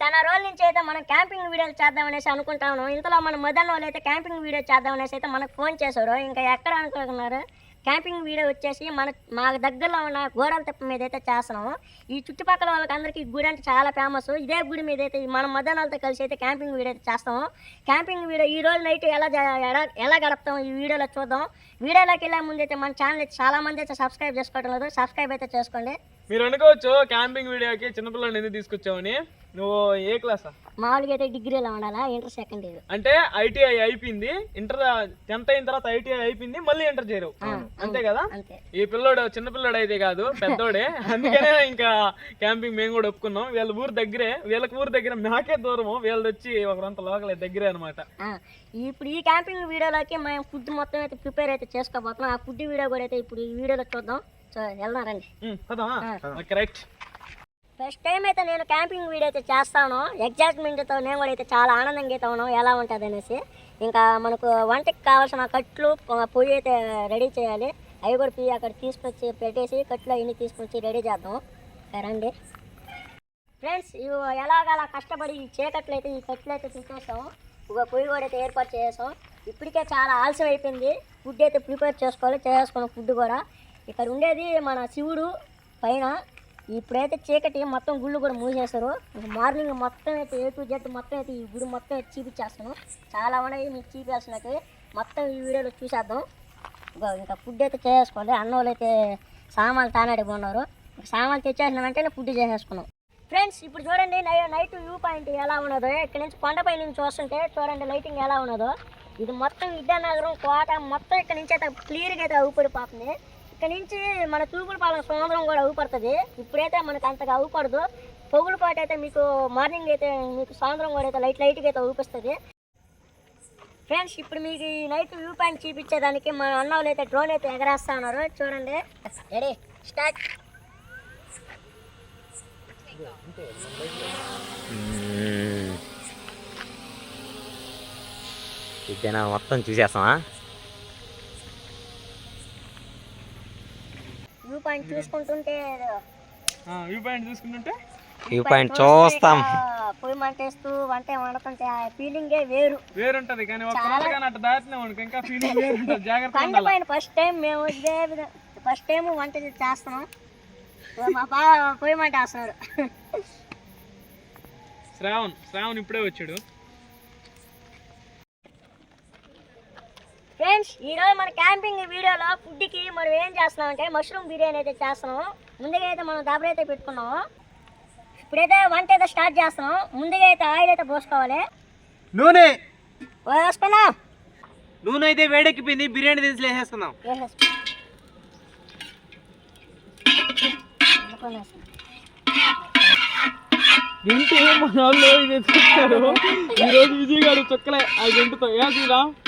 చాలా రోజుల నుంచి అయితే మనం క్యాంపింగ్ వీడియోలు చేద్దాం అనేసి అనుకుంటాను. ఇంతలో మన మదన్ వాళ్ళు అయితే క్యాంపింగ్ వీడియో చేద్దాం అనేసి అయితే మనకు ఫోన్ చేశారు. ఇంకా ఎక్కడ అనుకుంటున్నారు? క్యాంపింగ్ వీడియో వచ్చేసి మన మా దగ్గరలో ఉన్న గోడల తిప్ప మీద అయితే చేస్తున్నాము. ఈ చుట్టుపక్కల వాళ్ళకి అందరికీ ఈ గుడి అంటే చాలా ఫేమస్. ఇదే గుడి మీద అయితే మన మధ్యాహ్నాలతో కలిసి అయితే క్యాంపింగ్ వీడియో అయితే చేస్తాము. క్యాంపింగ్ వీడియో ఈ రోజు నైట్ ఎలా ఎలా- గడపతాం ఈ వీడియోలో చూద్దాం. వీడియోలోకి వెళ్ళే ముందు అయితే మన ఛానల్ అయితే చాలా మంది అయితే సబ్స్క్రైబ్ చేసుకోవడం లేదు. సబ్స్క్రైబ్ అయితే చేసుకోండి. మీరు అనుకోవచ్చు క్యాంపింగ్ వీడియోకి చిన్నపిల్లని ఎందుకు తీసుకొచ్చావని? నువ్వు ఏ క్లాసా మామూలుగా అయితే డిగ్రీలో ఉండాలా? ఇంటర్ సెకండ్ ఇయర్ అంటే ఐటీఐ అయిపోయింది. ఇంటర్ టెన్త్ అయిన తర్వాత ఐటీఐ అయిపోయింది. మళ్ళీ ఇంటర్ చేయరు. అంతే కదా? ఈ పిల్లోడు చిన్న పిల్లోడు అయితే కాదు పెద్దోడే. అందుకనే ఇంకా క్యాంపింగ్ మేము కూడా ఒప్పుకున్నాం. వీళ్ళ ఊరు దగ్గరే వీళ్ళకి ఊరు దగ్గర మాకే దూరము. వీళ్ళది వచ్చి ఒకరంత లోకలే దగ్గరే అనమాట ఇప్పుడు ఈ క్యాంపింగ్ వీడియోలోకి మేము ఫుడ్ మొత్తం అయితే ప్రిపేర్ అయితే చేసుకోబోతున్నాం. ఆ ఫుడ్ వీడియో కూడా అయితే ఇప్పుడు ఈ వీడియోలో చూద్దాం. సో వెళ్దాం రండి. కరెక్ట్. ఫస్ట్ టైం అయితే నేను క్యాంపింగ్ వీడియో అయితే చేస్తాను. ఎగ్జైట్మెంట్తో నేను కూడా అయితే చాలా ఆనందంగా అయితే ఉన్నాను. ఎలా ఉంటుంది అనేసి. ఇంకా మనకు వంటకి కావాల్సిన కట్లు పొయ్యి అయితే రెడీ చేయాలి. అవి కూడా తీ- అక్కడ తీసుకొచ్చి పెట్టేసి కట్లు అవన్నీ తీసుకొచ్చి రెడీ చేద్దాం. రండి. ఫ్రెండ్స్ ఇవి ఎలాగలా కష్టపడి ఈ చీకట్లు అయితే ఈ కట్లు అయితే తీసేసాం ఒక పొయ్యి కూడా అయితే ఏర్పాటు చేసాం. ఇప్పటికే చాలా ఆలస్యం అయిపోయింది. ఫుడ్ అయితే ప్రిపేర్ చేసుకోవాలి చేసుకున్న ఫుడ్ కూడా. ఇక్కడ ఉండేది మన శివుడు పైన. ఇప్పుడైతే చీకటి మొత్తం గుళ్ళు కూడా మూసేస్తారు మార్నింగ్ మొత్తం అయితే ఏ టు జెడ్ మొత్తం అయితే ఈ గుడి మొత్తం అయితే చూపించేస్తాను. చాలా ఉన్నాయి మీకు చూపేస్తున్నాయి మొత్తం ఈ వీడియోలో చూసేద్దాం. ఇంకా ఫుడ్ అయితే చేసేసుకోండి. అన్న వాళ్ళు అయితే సామాన్లు తానాడికి ఉన్నారు సామాన్లు తెచ్చేసిన వెంటనే ఫుడ్ చేసేసుకున్నాం. ఫ్రెండ్స్ ఇప్పుడు చూడండి నైట్ వ్యూ పాయింట్ ఎలా ఉన్నదో. ఇక్కడ నుంచి కొండపై నుంచి చూస్తుంటే చూడండి లైటింగ్ ఎలా ఉన్నదో. ఇది మొత్తం విద్యానగరం కోట మొత్తం ఇక్కడ నుంచి అయితే క్లియర్గా అయితే అవుపడిపోతుంది ఇక్కడ నుంచి మన తూపులపాలెం సముద్రం కూడా అవుపడుతుంది. ఇప్పుడైతే మనకు అంతగా అవుపడదు. పొగులపాటు అయితే మీకు మార్నింగ్ అయితే మీకు సాయంత్రం కూడా అయితే లైట్ లైట్గా అయితే ఊపిస్తుంది ఫ్రెండ్స్ ఇప్పుడు మీకు ఈ నైట్ వ్యూ పాయింట్ చూపించేదానికి మన అన్న అయితే డ్రోన్ అయితే ఎగరేస్తా ఉన్నారు. చూడండి. Ready start. ఇదేనా మొత్తం చూసేస్తామా వ్యూ పాయింట్ చూసుకుంటుంటే వ్యూ పాయింట్ చూసుకుంటుంటే? వ్యూ పాయింట్ చూస్తాం. పొయ్యి మంటేస్తూ వంట వండుతుంటే ఆ ఫీలింగే వేరు. వేరుంటది కానీ ఒక్కరోజు కానీ అట్లా దాటినా అనుకో ఇంకా ఫీలింగ్ వేరుంటది. జాగ్రత్త కొండ పైన ఫస్ట్ టైం మేము ఇదే ఫస్ట్ టైం వంట చేస్తున్నాం. మా బావ పొయ్యి మంట వేస్తున్నారు శ్రావణ్ శ్రావణ్ ఇప్పుడే వచ్చాడు. ఫ్రెండ్స్ ఈరోజు మన క్యాంపింగ్ వీడియోలో ఫుడ్కి మనం ఏం చేస్తున్నాం అంటే మష్రూమ్ బిర్యానీ అయితే చేస్తున్నాం. ముందుగా అయితే మనం దబర అయితే పెట్టుకున్నాము ఇప్పుడైతే వంట అయితే స్టార్ట్ చేస్తున్నాం. ముందుగా అయితే ఆయిల్ అయితే పోసుకోవాలి. నూనె! వేసుకున్నాం నూనె అయితే వేడెక్కిపోయింది బిర్యానీ దినుసులు వేసేసుకుందాం. వేసేసుకో. గంటి మన వాళ్ళు ఇది చూస్తారు ఈ రోజు విజయ్ గారు చుక్కలే ఆ గంటితో ఏ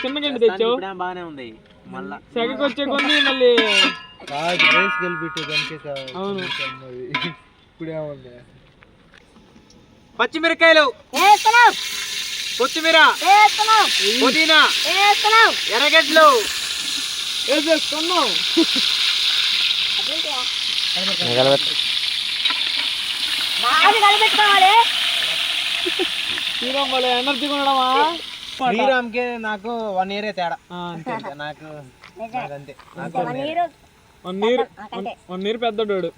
చిన్న గంటి తెచ్చావు? బాగానే ఉంది. మళ్ళా సెగకి వచ్చే కొన్ని మళ్ళీ రైస్ కలిపెట్టే దానికే అవును. ఇప్పుడేముంది పచ్చిమిరకాయలు. కొత్తిమీర. పుదీనా. ఎర్రగడ్డలు. వేసేసుకున్నాం బాగా కలిపెట్టుకోవాలి శ్రీరామ్ వాళ్ళు ఎనర్జీ ఉండడమా శ్రీరామ్కి నాకు వన్ ఇయర్ తేడా. నాకు అంతే. One year. వన్ ఇయర్ పెద్దోడు.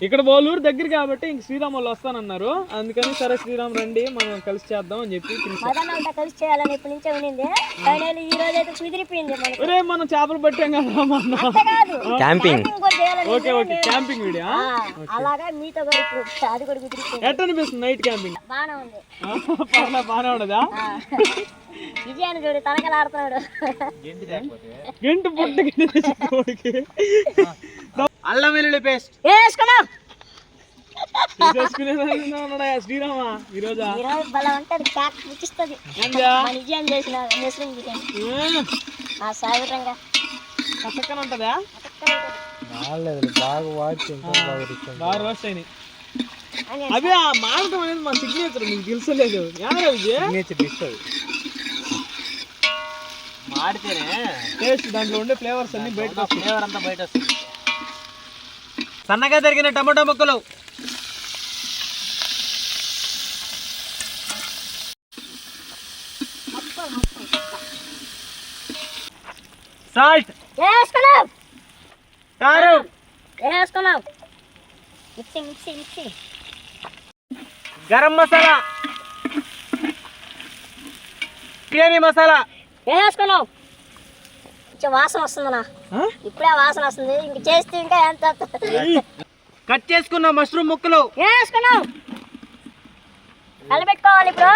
ఇక్కడ వాళ్ళూరు దగ్గర కాబట్టి ఇంక శ్రీరామ్ వాళ్ళు వస్తానన్నారు. అందుకని సరే శ్రీరామ్ రండి మనం కలిసి చేద్దాం అని చెప్పి కలిసి చేయాలని ఇప్పటి నుంచే ఉండింది. ఫైనల్ ఈ రోజు అయితే కుదిరిపోయింది మనకి ఒరే మనం చేపలు పట్టాం కదా అంతే కాదు క్యాంపింగ్. క్యాంపింగ్ కూడా చేయాలని ఓకే. ఓకే. Camping video? ఆ, అలాగా మీతో కూడా ఇప్పుడు అది కూడా కుదిరిపోయింది ఎట్ట అనిపిస్తుంది నైట్ క్యాంపింగ్? బాగానే ఉంది. పర్లే బాగానే ఉండదా. విజయాన్ని చూడు తనకలాడుతున్నాడు గంట పుట్టకి అల్లం వెల్లుల్లి పేస్ట్. వేసుకున్నాం శ్రీరామ ఈ రోజా? ఈ రోజు భలే ఉంటది క్యాక్ ముచ్చిస్తుంది. విజయం చేసిన మెస్లింగ్ బిర్యానీ. ఆ సాగరంగా పక్కన ఉంటదా రాలేదు బాగా వాచి ఇంకా బాగా రోస్ట్ అయినాయి. అదే ఆ మాడటం అనేది మా సిగ్నేచర్ మీకు తెలుసలేదు. ఏమరా విజయ్ నేచర్ డిష్ అది. మాడితేనే. టేస్ట్ దాంట్లో ఉండే ఫ్లేవర్స్ అన్ని వస్తాయి ఫ్లేవర్ అంతా బయట వస్తుంది. సన్నగా జరిగిన టమాటా ముక్కలు. సాల్ట్. కారం. గరం మసాలా. బిర్యానీ మసాలా. వేసుకున్నావు వాసన వస్తుందన్నా. ఇప్పుడే వాసన వస్తుంది. ఇంక చేస్తే ఇంకా ఎంత వస్తుంది? కట్ చేసుకున్న మష్రూమ్ ముక్కలు. వేసుకున్నావు కలబెట్టుకోవాలి ఇప్పుడు.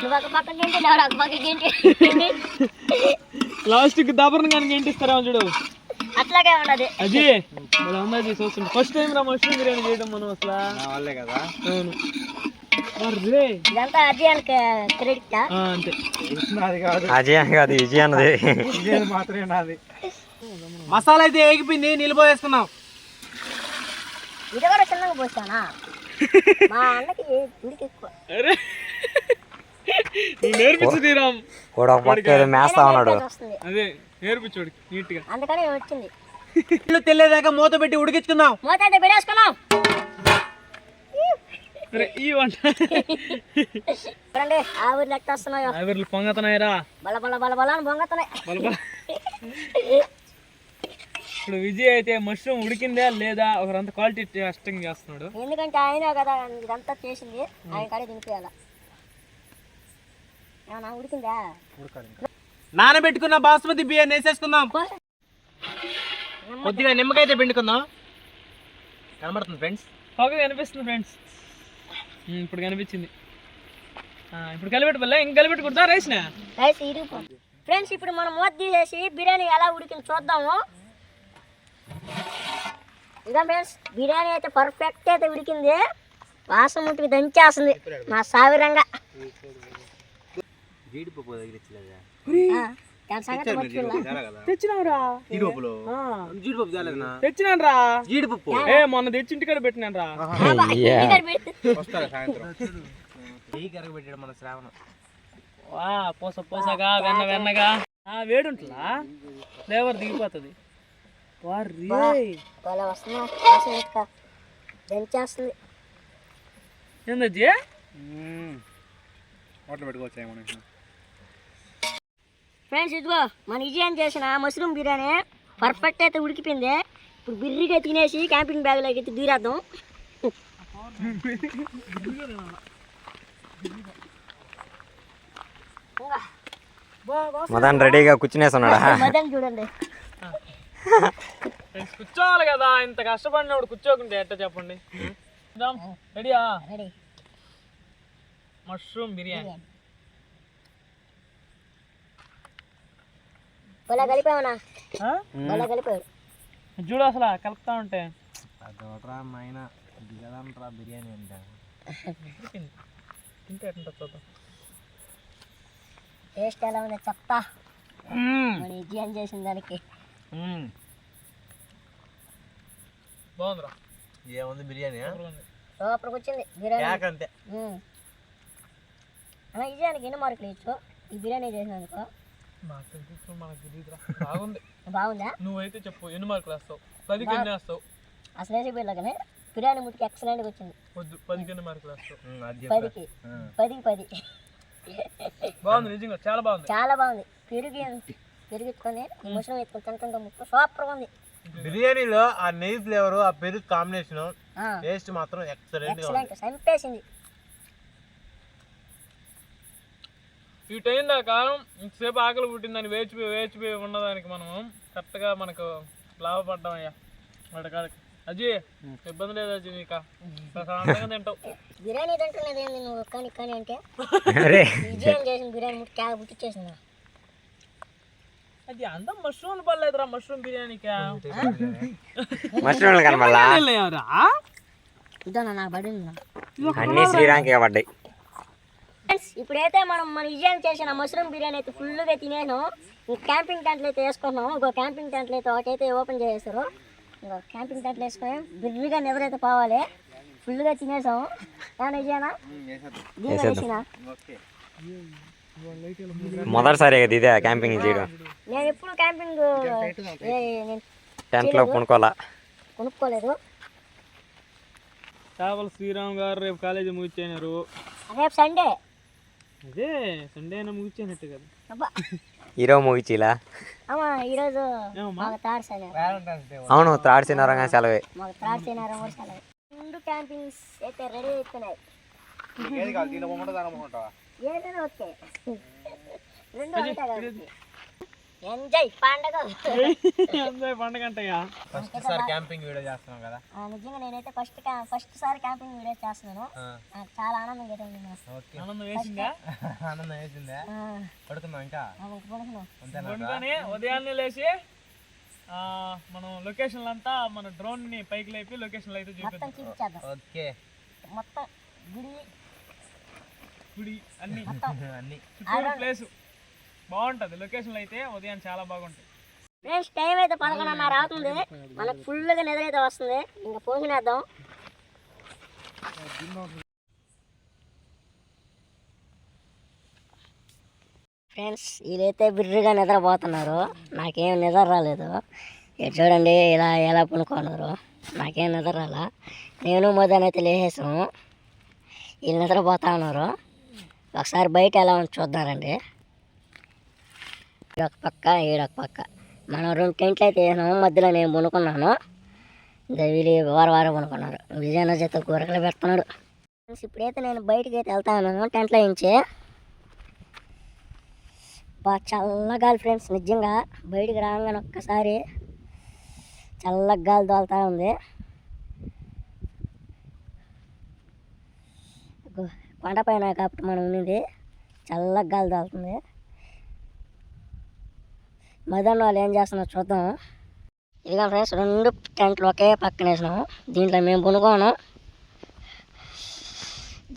నువ్వు ఒక పక్క గింటి నేను ఒక పక్క గింటి. లాస్ట్కి దబరను కానీ ఏంటి ఇస్తారేమో చూడు. అట్లాగే ఉన్నది అది. ఇలా ఉన్నది చూస్తుంటే ఫస్ట్ టైం రా మష్రూమ్ బిర్యానీ చేయడం మనం అసలు. నా వల్లే కదా? అవును. అర్రే. ఇదంతా అర్జున్కి క్రెడిట్ ఆ, అంతే. నాది కాదు. అజయ్ కాదు విజయ్ అన్నది. ఇదేది మాత్రమే నాది. మసాలా అయితే ఏగిపోయింది నిలిపోయేసుకుందాం ఇది కూడా చిన్నగా పోస్తానా మా అన్నకి ఉడికి ఎక్కువ? అరే. నువ్వు నేర్పించు తీరాం కూడా ఒక పక్క ఏదో మేస్తా ఉన్నాడు. అది నేర్పించోడు నీట్గా. అందుకని వచ్చింది. ఇల్లు తెల్లేదాకా మూత పెట్టి ఉడికించుకుందాం. మూత వంట చూడండి ఆవిరి లెక్క వస్తున్నాయో? ఆవిర్లు పొంగతున్నాయిరా. బల బల బల బల అని బొంగతున్నాయి బలబల ఇప్పుడు విజయ్ అయితే మష్రూమ్ ఉడికిందా లేదా? ఒకరంత క్వాలిటీ టెస్టింగ్ చేస్తున్నాడు. ఎందుకంటే ఆయన కదా ఇదంతా చేసింది. ఆయన కాడే తినిపించాల ఉడికిందా? నానబెట్టుకున్న బాస్మతి బియ్యం వేసేసుకుందాం. కొద్దిగా నిమ్మకాయ అయితే పిండుకుందాం. కనబడుతుంది ఫ్రెండ్స్ పొగ కనిపిస్తుంది ఫ్రెండ్స్ ఇప్పుడు కనిపించింది. ఆ, ఇప్పుడు కలిపెట్టుకోలే ఇంక కలిపెట్టుకుంటా రైస్ ఇరిగిపోతుంది ఫ్రెండ్స్ ఇప్పుడు మనం మూత తీసేసి బిర్యానీ ఎలా ఉడికింది చూద్దాము. ఇదా ఫ్రెండ్స్ బిర్యానీ అయితే పర్ఫెక్ట్ అయితే ఉడికింది. వాసన ముట్టుకు దంచేస్తుంది. మా సావిరంగా. జీడిపప్పు తెచ్చినావురా. తెచ్చినాను రా జీడిపప్పు ఏ మొన్న తెచ్చి ఇంటికాడ పెట్టినాను రా మన శ్రావణం. వా పోస పోసగా వెన్న వెన్నగా. ఆ వేడుంటలా? ఫ్లేవర్ దిగిపోతుంది. హోటల్ పెట్టుకోవచ్చు ఏమన్నా ఫ్రెండ్స్ ఇదిగో మన విజయం చేసిన మష్రూమ్ బిర్యానీ పర్ఫెక్ట్ అయితే ఉడికిపోయింది. ఇప్పుడు బిర్రిగా తినేసి క్యాంపింగ్ బ్యాగ్లోకి అయితే దూరేద్దాం. మదన్ రెడీగా కూర్చునేసి ఉన్నాడా మదన్ చూడండి. కూర్చోవాలి కదా ఇంత కష్టపడినప్పుడు కూర్చోకుంటే ఎట్ట చెప్పండి? రెడీయా? రెడీ. మష్రూమ్ బిర్యానీ. భలే కలిపావనా? ఆ? భలే కలిపాడు చూడు అసలు కలుపుతా ఉంటే. అదొకరా నాయన దిగదంట్రా బిర్యానీ అంటే. ఉడికింది. తింటే ఎట్లా చూద్దాం. టేస్ట్ ఎలా ఉందో చెప్తా. మన విజయం చేసిన దానికి? బాగుందిరా. ఏముంది బిర్యానీ. సూపర్గా వచ్చింది. బిర్యానీ. అంతే. విజయానికి ఎన్ని మార్కులు ఇచ్చు ఈ బిర్యానీ చేసినందుకు? నాకు తెలిసి మనకు తెలియదురా బాగుంది. బాగుందా? నువ్వైతే చెప్పు ఎన్ని మార్కులు వేస్తావు పదికి ఎన్ని వేస్తావు అసలు వేసి బిర్యానీ ముట్టుకి ఎక్సలెంట్గా వచ్చింది. వద్దు పదికి ఎన్ని మార్కులు వేస్తావు పదికి. పదికి పది. బాగుంది నిజంగా చాలా బాగుంది. చాలా బాగుంది. పెరుగు పెరుగు ఎత్తుకొని ముసలం ఎత్తుకొని తింటుంటే ముక్క సూపర్గా ఉంది. బిర్యానీలో ఆ నెయ్యి ఫ్లేవర్ ఆ పెరుగు కాంబినేషన్ టేస్ట్ మాత్రం ఎక్సలెంట్గా ఉంది. ఎక్సలెంట్ చంపేసింది. ఈ టైం దాకా ఇంతసేపు ఆకలి పుట్టిందని వేచిపోయి వేచిపోయి ఉన్నదానికి మనం కరెక్ట్గా మనకు లాభపడ్డామయ్యా వాడి కాడికి అజయ్ ఇబ్బంది లేదు అజయ్ నీకు. ప్రశాంతంగా తింటావు. బిర్యానీ తింటలేదు ఏంది నువ్వు కానీ కానీ అంటే? అరే. విజయం చేసిన బిర్యానీ ముట్టి క్యాగ్ పుట్టించేసింది అది అంతా మష్రూమ్ పర్లేదురా మష్రూమ్ బిర్యానీకా మష్రూమ్లు కనబడలా ఇదో నాకు పడింది అన్ని శ్రీరాంకి పడ్డాయి. ఫ్రెండ్స్ ఇప్పుడైతే మనం మన విజయం చేసిన మష్రూమ్ బిర్యానీ అయితే ఫుల్గా తినేను ఇంక క్యాంపింగ్ టెంట్లు అయితే వేసుకున్నాము ఇంకో క్యాంపింగ్ టెంట్లు అయితే ఒకటైతే ఓపెన్ చేసేస్తారు ఇంకో క్యాంపింగ్ టెంట్లు వేసుకొని బిర్రిగా నిద్రైతే పోవాలి. ఫుల్గా తినేసాము ఏమన్నా విజయనా దీని వేసినా మొదటిసారి కదా ఇదే క్యాంపింగ్ చేయడం. నేను ఎప్పుడు క్యాంపింగ్ టెంట్లో కొనుక్కోవాలా? కొనుక్కోలేదు. చేపల శ్రీరామ్ గారు రేపు కాలేజీ ముగిచ్చేనారు రేపు సండే. అదే సండే అయినా ముగిచ్చేనట్టు కదా. అబ్బా. హీరో మూవీచీలా అమ్మా ఈరోజు మాకు తాడు సెలవు. వ్యాలంటైన్స్ డే అవును త్రాడ్ శనివారం సెలవే. మాకు తాడు తినారు కూడా సెలవు. రెండు క్యాంపింగ్స్ అయితే రెడీ అయిపోయినాయి. ఏది కాదు దీని బొమ్మ దాని బొమ్మంటావా ఏదైనా ఓకే. రెండు ఒకటే ఎంజాయ్ పండగ. ఎంజాయ్ పండుగ అంటయ్యా. ఫస్ట్ సార్ క్యాంపింగ్ వీడియో చేస్తున్నాం కదా. ఆ, నిజంగా నేనైతే ఫస్ట్ ఫస్ట్ సారి క్యాంపింగ్ వీడియో చేస్తున్నాను. నాకు చాలా ఉంది అసలు. ఓకే. ఆనందం వేసిందా? ఆనందం వేసిందే? పడుకుందాం ఇంకా? పడుకున్నాం. ఉదయాన్నే లేచి ఆ, మనం లొకేషన్లు అంతా మన డ్రోన్ని పైకి లేపి లొకేషన్లు అయితే చూపించేద్దాం ఓకే. మొత్తం గుడి గుడి అన్ని. అన్ని. ప్లేస్. బాగుంటది. లొకేషన్లు అయితే ఉదయం చాలా బాగుంటుంది ఫ్రెండ్స్ టైం అయితే పదకొండున్నర అవుతుంది. మనకు ఫుల్గా నిద్ర అయితే వస్తుంది. ఇంకా పోసినేద్దాం ఫ్రెండ్స్ వీళ్ళైతే బిర్రుగా నిద్రపోతున్నారు. నాకేం నిద్ర రాలేదు. ఇది చూడండి ఇలా ఎలా పనుకున్నారు. నాకేం నిద్ర రాలా. నేను మదన్ అయితే లేచేసాము వీళ్ళు నిద్రపోతా ఉన్నారు. ఒకసారి బయట ఎలా ఉంది చూద్దారండి ఒక పక్క ఈడొక పక్క. మనం రెండు టెంట్లు అయితే వేసినాము మధ్యలో నేను కొనుక్కున్నాను ఇంకా వీళ్ళు వారం వారం పనుకున్నారు. విజయనగర జత కూరకలు పెడుతున్నాడు. ఫ్రెండ్స్, ఇప్పుడైతే నేను బయటకి అయితే వెళ్తాను టెంట్లో నుంచి. బాగా చల్లగాలి ఫ్రెండ్స్ నిజంగా బయటికి రాగానే ఒక్కసారి చల్లగా గాలి తోలుతూ ఉంది. కొండపైన కాబట్టి మనం ఉన్నది చల్లగా దోలుతుంది మదన్ వాళ్ళు ఏం చేస్తున్నారు చూద్దాం. ఇదిగా ఫ్రెండ్స్ రెండు టెంట్లు ఒకే పక్కన వేసినాము దీంట్లో మేము పునుకోను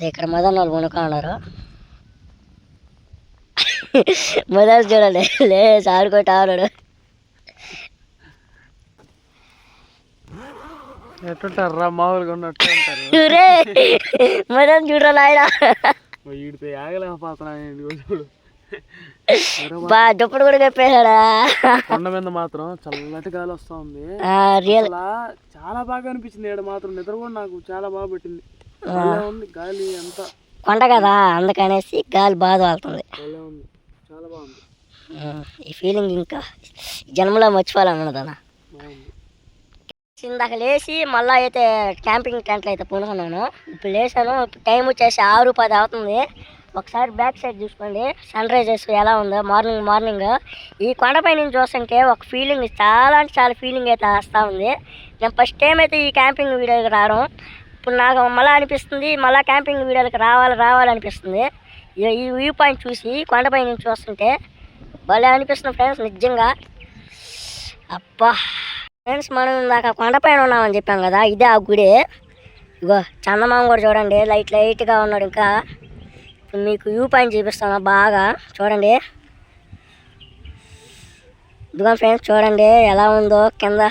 ఇక్కడ మదన్ వాళ్ళు పునుకున్నారు మదన్ చూడండి లే ఆడుకుంటా ఆడాడు ఎట్టుంటారా మామూలుగా ఉన్నట్టు మదన్ చూడాలి ఆయన వీడితో ఆగలేకపోతున్నా చూడు. బా దుప్పటి కూడా చెప్పేశాడా కొండ మీద మాత్రం చల్లటి గాలి వస్తా ఉంది. రియల్. చాలా బాగా అనిపించింది ఇక్కడ మాత్రం. నిద్ర కూడా నాకు చాలా బాగా పెట్టింది. ఉంది గాలి అంతా. కొండ కదా అందుకనేసి గాలి బాగా వెళ్తుంది ఉంది. చాలా బాగుంది. ఈ ఫీలింగ్ ఇంకా జన్మలో మర్చిపోవాలన్నదన్న బాగుంది. ఇందాక లేచి మళ్ళీ అయితే క్యాంపింగ్ టెంట్లో అయితే పూనుకున్నాను ఇప్పుడు లేచాను ఇప్పుడు టైం వచ్చేసి ఆరు పది అవుతుంది. ఒకసారి బ్యాక్ సైడ్ చూసుకోండి సన్ రైజెస్ ఎలా ఉందో మార్నింగ్ మార్నింగ్. ఈ కొండపై నుంచి చూస్తుంటే ఒక ఫీలింగ్ చాలా అంటే చాలా ఫీలింగ్ అయితే వస్తూ ఉంది. నేను ఫస్ట్ టైం అయితే ఈ క్యాంపింగ్ వీడియోకి రావడం. ఇప్పుడు నాకు మళ్ళీ అనిపిస్తుంది మళ్ళీ క్యాంపింగ్ వీడియోకి రావాలి రావాలనిపిస్తుంది ఈ- వ్యూ పాయింట్ చూసి కొండపై నుంచి చూస్తుంటే భలే అనిపిస్తుంది ఫ్రెండ్స్ నిజంగా. అబ్బా! ఫ్రెండ్స్ మనం ఇందాక కొండపైన ఉన్నామని చెప్పాం కదా ఇదే ఆ గుడి. ఇగో చందమామ కూడా చూడండి లైట్ లైట్గా ఉన్నాడు ఇంకా. మీకు వ్యూ పాయింట్ చూపిస్తాను బాగా. చూడండి. ఇదిగో ఫ్రెండ్స్ చూడండి ఎలా ఉందో కింద.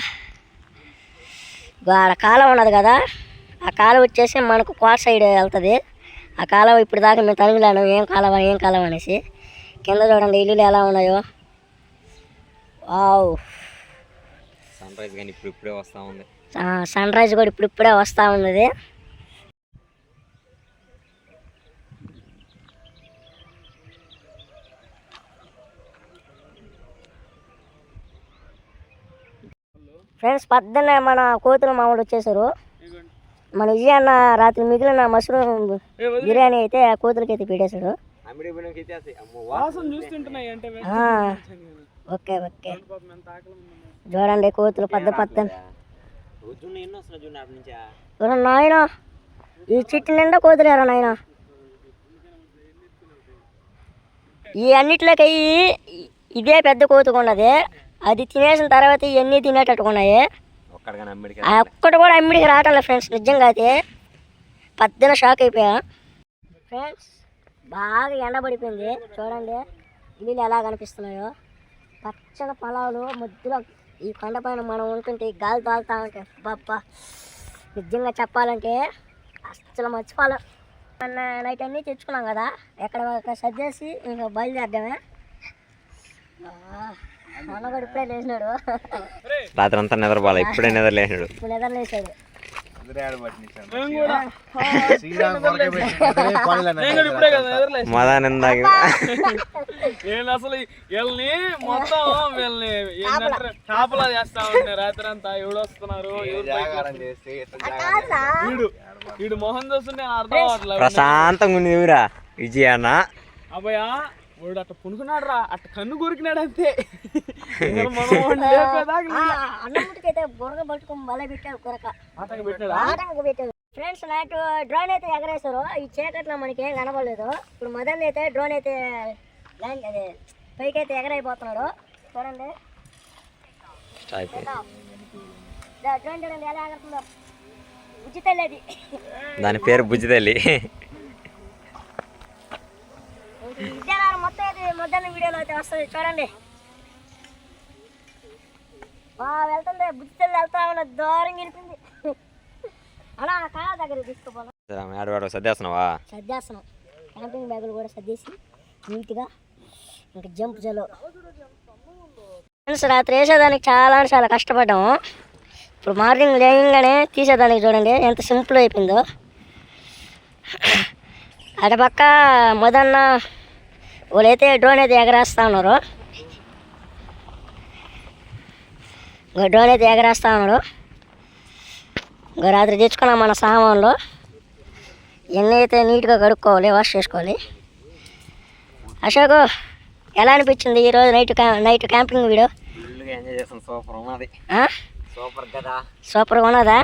ఆడ కాలం ఉన్నది కదా ఆ కాలం వచ్చేసి మనకు కోట సైడ్ వెళ్తుంది. ఆ కాలం ఇప్పుడు దాకా మేము తనిగిలాను ఏం కాలం ఏం కాలం అనేసి. కింద చూడండి ఇల్లులు ఎలా ఉన్నాయో. వావ్. సన్ రైజ్ కానీ ఇప్పుడు ఇప్పుడే వస్తూ ఉంది. సన్ రైజ్ కూడా ఇప్పుడు ఇప్పుడే వస్తూ ఉన్నది. ఫ్రెండ్స్ పొద్దున్నే మన కోతుల మామూలు వచ్చేసారు. మన విజయ్ అన్న రాత్రి మిగిలిన మష్రూమ్ బిర్యానీ అయితే ఆ కోతులకి అయితే పెట్టేశాడు ఓకే ఓకే. చూడండి కోతులు పెద్ద పెద్ద. నాయన. ఈ చెట్టు నిండా కోతులేరా నాయన? ఈ అన్నిట్లోకి అయ్యి ఇదే పెద్ద కోతుకున్నది. అది తినేసిన తర్వాత ఇవన్నీ తినేటట్టుకున్నాయి. ఒక్కటి కూడా అమ్మిడికి రావట్లేదు ఫ్రెండ్స్ నిజంగా అయితే. పద్దెన షాక్ అయిపోయా. ఫ్రెండ్స్ బాగా ఎండబడిపోయింది. చూడండి ఇల్లు ఎలా కనిపిస్తున్నాయో. పచ్చని పొలాలు మధ్యలో ఈ కొండపైన మనం ఉంటుంటే గాలి తోలుతా ఉంటే బాబ్బా నిజంగా చెప్పాలంటే అస్సలు మర్చిపోలే. నైట్ అన్నీ తెచ్చుకున్నాం కదా ఎక్కడ సర్దేసి ఇంకా బయలుదేరడమే. ఇప్పుడే లేచినాడు. రాత్రి అంతా నిద్రపోలే ఇప్పుడే నిద్ర లేచినాడు ఇప్పుడు నిద్ర లేచాడు నేను అసలు వీళ్ళని మొత్తం వీళ్ళని ఏంటంటే కాపలా చేస్తా ఉంటే రాత్రి అంతా ఎవడు వస్తున్నారు? ఎవరు పైకి చేస్తే కాదురా. వీడు వీడు మొహం చూస్తుంటే అర్థం అవ్వట్లేదు. ప్రశాంతంగా ఉంది ఊరా విజయ అన్న అబ్బాయా వాడు అట్ట పునుకున్నాడు రా అట్ట కన్ను కొరికినాడు అంతే అన్నముటికైతే బుర్ర పట్టుకుని మళ్ళీ పెట్టారు కొరక. ఆటంక పెట్టాడా? ఆటంక పెట్టారు ఫ్రెండ్స్ నైట్ డ్రోన్ అయితే ఎగరేశారు. ఈ చీకట్లో మనకి ఏం కనబడలేదు. ఇప్పుడు మదన్ అయితే డ్రోన్ అయితే ల్యాండ్ అదే పైకి అయితే ఎగరైపోతున్నాడు. చూడండి. దా, డ్రోన్ చూడండి ఎలా ఎగరుతుందో. ఉచితం అది. దాని పేరు బుజ్జితల్లి అయితే మధ్యాహ్న వీడియోలో అయితే వస్తుంది. చూడండి. బా వెళ్తుంది. బుచ్చితల్లి వెళ్తా ఉన్న దూరం గెలిపింది అలా కాళ్ళ దగ్గర తీసుకుపోదాం. ఆడవాడు సర్దేస్తున్నావా? సర్దేస్తున్నాం. క్యాంపింగ్ బ్యాగులు కూడా సర్దేసి నీట్గా ఇంకా జంప్ జలో. ఫ్రెండ్స్ రాత్రి వేసేదానికి చాలా చాలా కష్టపడ్డాము. ఇప్పుడు మార్నింగ్ లేయంగానే తీసేదానికి చూడండి ఎంత సింపుల్ అయిపోయిందో. అటుపక్క మొదన్న వాళ్ళైతే డ్రోన్ అయితే ఎగరేస్తా ఉన్నారు. ఇంకో డ్రోన్ అయితే ఎగరేస్తా ఉన్నారు. ఇంకో రాత్రి తెచ్చుకున్నాం మన సామాన్లు. ఇవన్నీ అయితే నీట్గా కడుక్కోవాలి వాష్ చేసుకోవాలి. అశోక్ ఎలా అనిపించింది ఈరోజు నైట్ క్యా నైట్ క్యాంపింగ్ వీడియో? సూపర్ ఉన్నది.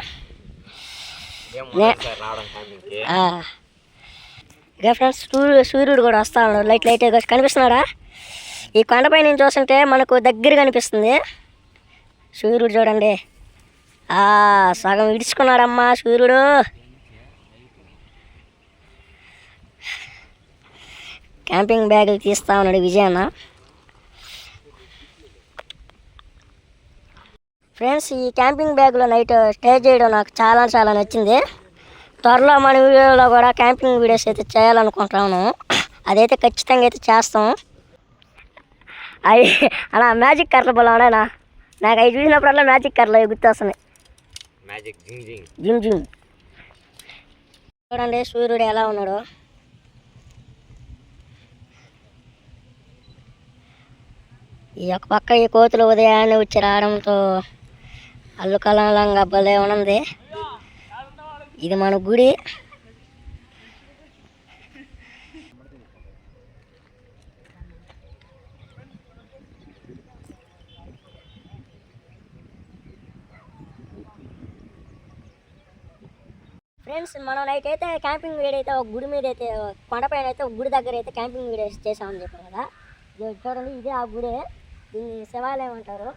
ఇక ఫ్రెండ్స్ సూర్యుడు సూర్యుడు కూడా వస్తా ఉన్నాడు. లైట్ లైట్ కనిపిస్తున్నాడా? ఈ కొండపై నుంచి చూస్తుంటే మనకు దగ్గర కనిపిస్తుంది. సూర్యుడు చూడండి. సగం ఇడుచుకున్నాడమ్మా సూర్యుడు. క్యాంపింగ్ బ్యాగులు తీస్తా ఉన్నాడు విజయన్న. ఫ్రెండ్స్ ఈ క్యాంపింగ్ బ్యాగ్లో నైట్ స్టే చేయడం నాకు చాలా చాలా నచ్చింది. త్వరలో మన వీడియోలో కూడా క్యాంపింగ్ వీడియోస్ అయితే చేయాలనుకుంటున్నాను. అదైతే ఖచ్చితంగా అయితే చేస్తాం. అవి అలా మ్యాజిక్ కర్రలు బలాడేనా నాకు అవి చూసినప్పుడల్లా మ్యాజిక్ కర్రలు అవి గుర్తొస్తున్నాయి. మ్యాజిక్ జిమ్ జిమ్ చూడండి సూర్యుడు ఎలా ఉన్నాడు? ఈ యొక్క పక్క ఈ కోతులు ఉదయాన్నే వచ్చి రావడంతో అల్లుకలంగా భలే ఉన్నది. ఇది మన గుడి. ఫ్రెండ్స్ మనం నైట్ అయితే క్యాంపింగ్ వీడియో అయితే ఒక గుడి మీద అయితే కొండపైన అయితే ఒక గుడి దగ్గర అయితే క్యాంపింగ్ వీడియో చేసామని చెప్పారు కదా. ఇది చూడండి ఇదే ఆ గుడే. దీన్ని శివాలయం అంటారు.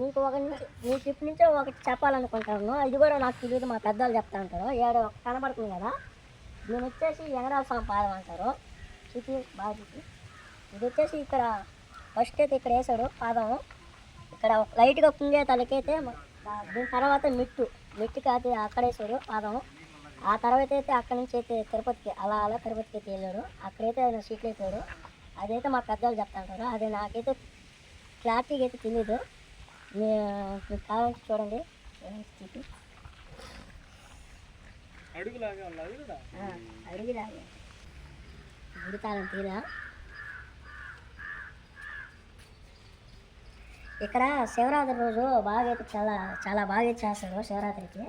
నీకు ఒక నుంచి ట్రిప్ ఇప్పటి నుంచో ఒకటి చెప్పాలనుకుంటాను. ఇది కూడా నాకు తెలియదు మా పెద్దవాళ్ళు చెప్తా ఉంటారు. ఏడు కనబడుతుంది కదా? దీని వచ్చేసి ఎంగరాల స్వామి పాదం అంటారు. చూపి బాగా చూపి. ఇది వచ్చేసి ఇక్కడ ఫస్ట్ అయితే ఇక్కడ వేసాడు పాదం. ఇక్కడ లైట్గా కుంగే తలకైతే దీని తర్వాత మెట్టు. మెట్టుకి అయితే అక్కడ వేసాడు పాదం. ఆ తర్వాత అయితే అక్కడి నుంచి అయితే తిరుపతికి అలా అలా తిరుపతికి అయితే వెళ్ళాడు. అక్కడైతే ఆయన సీట్లు అయిపోయాడు అదైతే మా పెద్దవాళ్ళు చెప్తా ఉంటారు. అది నాకైతే క్లారిటీగా అయితే తెలియదు కావాలంటే చూడండి. అడుగులాగా తీరా? ఇక్కడ శివరాత్రి రోజు బాగా అయితే చాలా చాలా బాగా చేస్తారు శివరాత్రికి.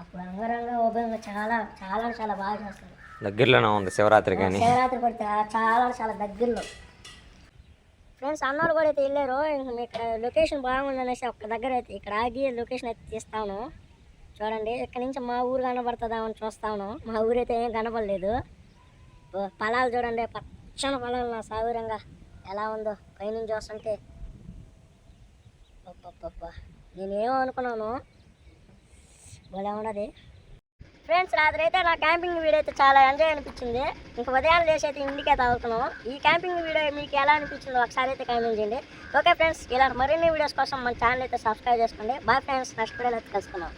అప్పుడు అంగరంగ వైభవంగా చాలా చాలా చాలా బాగా చేస్తారు దగ్గరలోనే ఉంది శివరాత్రి కానీ. శివరాత్రి పడితే చాలా చాలా దగ్గరలో. ఫ్రెండ్స్ అన్నారు కూడా అయితే వెళ్ళారు. మీకు ఇక్కడ లొకేషన్ బాగుంది అనేసి ఒక్క దగ్గర అయితే ఇక్కడ ఆగి లొకేషన్ అయితే తీస్తాను. చూడండి ఇక్కడ నుంచి మా ఊరు కనబడుతుందామని చూస్తాను. మా ఊరు అయితే ఏం కనబడలేదు. పొలాలు చూడండి పచ్చని పొలాలు నా సాగురంగా. ఎలా ఉందో పైనుంచి చూస్తుంటే. నేనేమో అనుకున్నాను? భలే ఉండదు ఫ్రెండ్స్ రాత్రి అయితే నా క్యాంపింగ్ వీడియో అయితే చాలా ఎంజాయ్ అనిపించింది. ఇంక ఉదయం లేచి అయితే ఇంటికే తాగుతున్నాం ఈ క్యాంపింగ్ వీడియో మీకు ఎలా అనిపించిందో ఒకసారి అయితే కామెంట్ చేయండి. ఓకే ఫ్రెండ్స్ ఇలాంటి మరిన్ని వీడియోస్ కోసం మన ఛానల్ అయితే సబ్స్క్రైబ్ చేసుకోండి. బాయ్ ఫ్రెండ్స్ నెక్స్ట్ వీడియోలో అయితే కలుసుకుందాం.